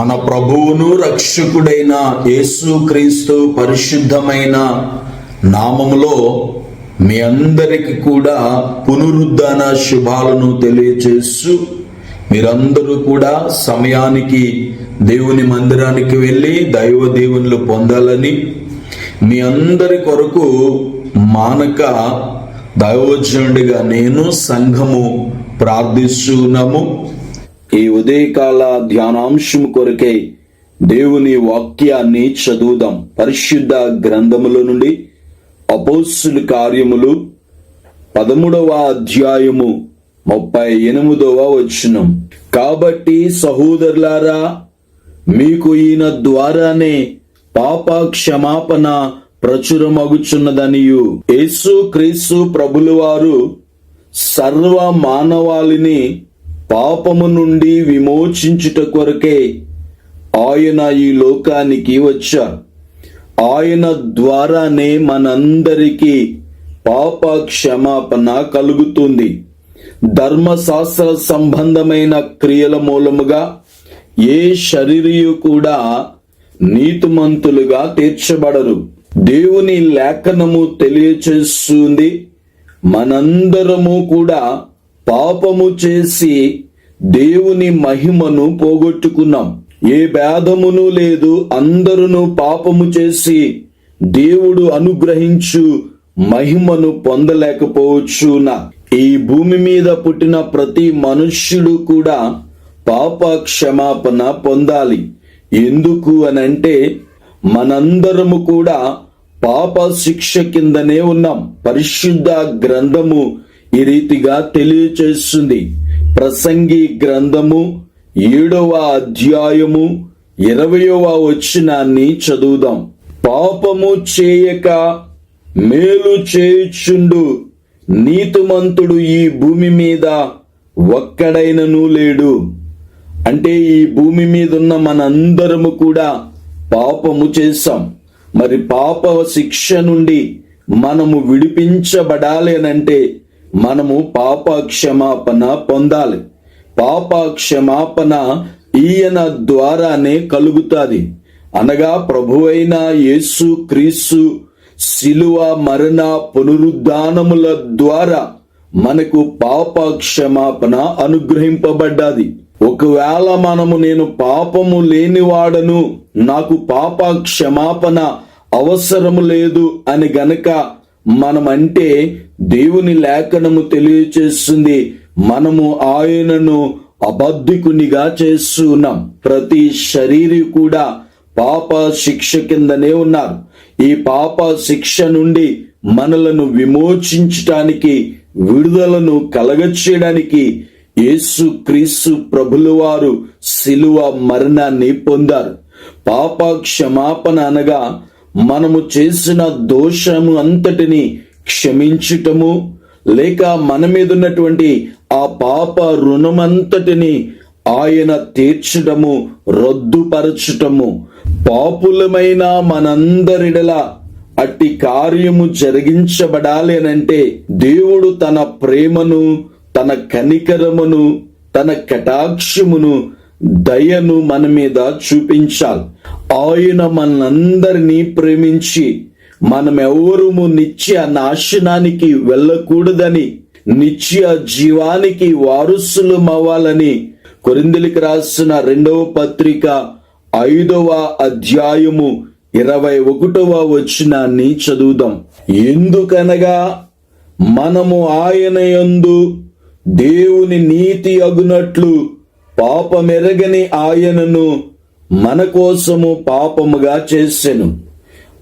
మన ప్రభువును రక్షకుడైన యేసు క్రీస్తు పరిశుద్ధమైన నామములో మీ అందరికి కూడా పునరుద్ధాన శుభాలను తెలియచేస్తూ మీరందరూ కూడా సమయానికి దేవుని మందిరానికి వెళ్ళి దైవ దేవునిలు పొందాలని మీ అందరి కొరకు మానక దైవజనుడిగా నేను సంఘము ప్రార్థిస్తున్నాము. ఈ ఉదయకాల ధ్యానాంశం కొరకై దేవుని వాక్యాన్ని చదువుదాం. పరిశుద్ధ గ్రంథముల నుండి అపోస్సుల కార్యములు పదమూడవ అధ్యాయము ముప్పై ఎనిమిదవ వచనం. కాబట్టి సహోదరులారా మీకు ఈయన ద్వారానే పాప క్షమాపణ ప్రచురమగుచున్నదనియు. యేసు క్రీస్తు ప్రభులవారు సర్వ మానవాళిని పాపము నుండి విమోచించుట కొరకే ఆయన ఈ లోకానికి వచ్చారు ఆయన ద్వారానే మనందరికీ పాప క్షమాపణ కలుగుతుంది. ధర్మశాస్త్ర సంబంధమైన క్రియల మూలముగా ఏ శరీరియు కూడా నీతిమంతులుగా తీర్చబడరు. దేవుని లేఖనము తెలియచేస్తుంది మనందరము కూడా పాపము చేసి దేవుని మహిమను పోగొట్టుకున్నాం. ఏ భేదమును లేదు అందరును పాపము చేసి దేవుడు అనుగ్రహించు మహిమను పొందలేకపోవచ్చునా. ఈ భూమి మీద పుట్టిన ప్రతి మనుష్యుడు కూడా పాప క్షమాపణ పొందాలి. ఎందుకు అనంటే మనందరము కూడా పాప శిక్ష కిందనే ఉన్నాం. పరిశుద్ధ గ్రంథము ఈ రీతిగా తెలియచేస్తుంది. ప్రసంగి గ్రంథము ఏడవ అధ్యాయము ఇరవయవ వచనాన్ని చదువుదాం. పాపము చేయక మేలు చేయుచుండు. నీతిమంతుడు ఈ భూమి మీద ఒక్కడైనను లేడు. అంటే ఈ భూమి మీద ఉన్న మనందరము కూడా పాపము చేశాం. మరి పాప శిక్ష నుండి మనము విడిపించబడాలేనంటే మనము పాప క్షమాపణ పొందాలి. పాప క్షమాపణ ఈయన ద్వారానే కలుగుతుంది. అనగా ప్రభువైన యేసు క్రీస్తు శిలువ మరణ పునరుద్ధానముల ద్వారా మనకు పాప క్షమాపణ అనుగ్రహింపబడ్డాది. ఒకవేళ మనము నేను పాపము లేనివాడను నాకు పాప క్షమాపణ అవసరము లేదు అని గనక మనమంటే దేవుని లేఖనము తెలియచేస్తుంది. మనము ఆయనను అబద్ధికునిగా చేస్తున్నాం. ప్రతి శరీరి కూడా పాప శిక్ష కిందనే ఉన్నారు. ఈ పాప శిక్ష నుండి మనలను విమోచించటానికి విడుదలను కలగచేయడానికి యేసు క్రీస్తు ప్రభులవారు శిలువ మరణాన్ని పొందారు. పాప క్షమాపణ అనగా మనము చేసిన దోషము అంతటిని క్షమించుటము లేక మన మీద ఉన్నటువంటి ఆ పాప రుణమంతటిని ఆయన తీర్చడము రద్దుపరచటము. పాపులమైన మనందరిడల అట్టి కార్యము జరిగించబడాలేనంటే దేవుడు తన ప్రేమను తన కనికరమును తన కటాక్షమును దయను మన మీద చూపించాలి. ఆయన మనందరినీ ప్రేమించి మనమెవరము నిత్య నాశనానికి వెళ్ళకూడదని నిత్య జీవానికి వారసులమవ్వాలని కొరిందులకి రాసిన రెండవ పత్రిక ఐదవ అధ్యాయము ఇరవై ఒకటవ వచనాన్ని చదువుదాం. ఎందుకనగా మనము ఆయన యందు దేవుని నీతి అగునట్లు పాపమెరగని ఆయనను మన కోసము పాపముగా చేసెను.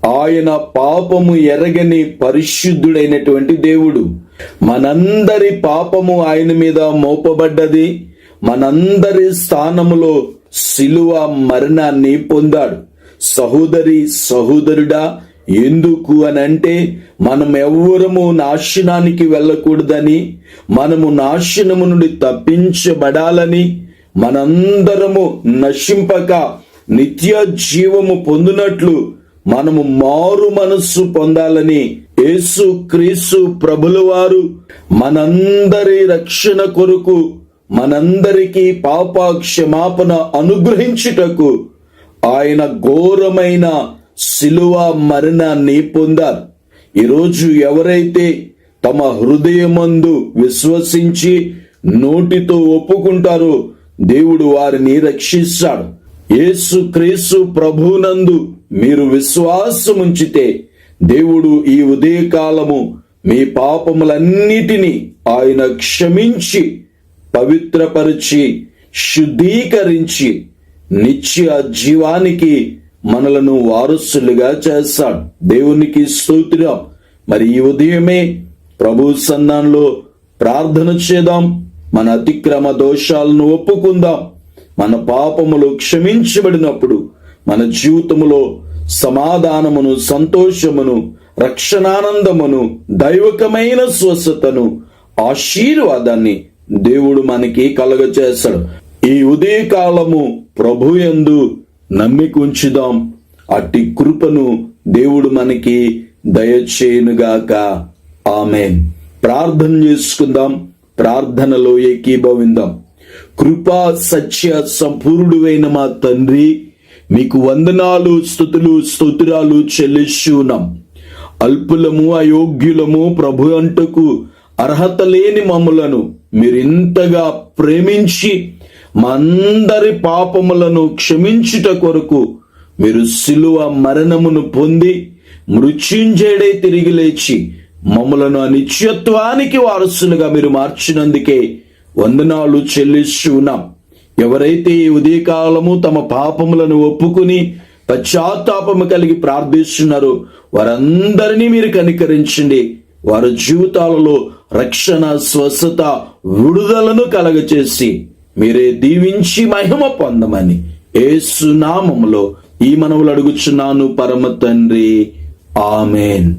ఆయన పాపము ఎరగని పరిశుద్ధుడైనటువంటి దేవుడు. మనందరి పాపము ఆయన మీద మోపబడ్డది. మనందరి స్థానములో శిలువ మరణాన్ని పొందాడు. సహోదరి సహోదరుడా ఎందుకు అని అంటే మనం ఎవ్వరము నాశనానికి వెళ్ళకూడదని మనము నాశనము నుండి తప్పించబడాలని మనందరము నశింపక నిత్య జీవము పొందినట్లు మనము మారు మనస్సు పొందాలని యేసు క్రీస్తు ప్రభుల వారు మనందరి రక్షణ కొరకు మనందరికీ పాప క్షమాపణ అనుగ్రహించుటకు ఆయన ఘోరమైన శిలువ మరణాన్ని పొందారు. ఈరోజు ఎవరైతే తమ హృదయమందు విశ్వసించి నోటితో ఒప్పుకుంటారో దేవుడు వారిని రక్షిస్తాడు. యేసు క్రీస్తు ప్రభునందు మీరు విశ్వాసముంచితే దేవుడు ఈ ఉదయకాలము మీ పాపములన్నిటినీ ఆయన క్షమించి పవిత్రపరిచి శుద్ధీకరించి నిత్య జీవానికి మనలను వారసులుగా చేస్తాడు. దేవునికి స్తోత్రం. మరి ఈ ఉదయమే ప్రభు సన్నాన్లో ప్రార్థన చేద్దాం. మన అతిక్రమ దోషాలను ఒప్పుకుందాం. మన పాపములు క్షమించబడినప్పుడు మన జీవితములో సమాధానమును సంతోషమును రక్షణానందమును దైవకమైన స్వస్థతను ఆశీర్వాదాన్ని దేవుడు మనకి కలగచేస్తాడు. ఈ ఉదయకాలము ప్రభు యందు నమ్మికుంచుదాం అట్టి కృపను దేవుడు మనకి దయచేయునుగాక. ఆమె ప్రార్థన చేసుకుందాం. ప్రార్థనలో ఏకీభవిందాం. కృపా సత్య సంపూర్ణుడైన మా తండ్రి మీకు వందనాలు స్థుతులు స్తోత్రాలు చెల్లిస్తున్నాం. అల్పులము అయోగ్యులము ప్రభు అంటకు అర్హత లేని మమ్ములను మీరింతగా ప్రేమించి మా అందరి పాపములను క్షమించుట కొరకు మీరు సిలువ మరణమును పొంది మృత్యుంజయుడై తిరిగి లేచి మమ్మలను అనిత్యత్వానికి వారసులుగా మీరు మార్చినందుకే వందనాలు చెల్లిస్తూ ఉన్నాం ఎవరైతే ఈ ఉదయకాలము తమ పాపములను ఒప్పుకుని పశ్చాత్తాపము కలిగి ప్రార్థిస్తున్నారో వారందరినీ మీరు కనికరించండి. వారి జీవితాలలో రక్షణ స్వస్థత విడుదలను కలగచేసి మీరే దీవించి మహిమ పొందమని ఏ సునామములో ఈ మనవులు అడుగుచున్నాను పరమ తండ్రి. ఆమెన్.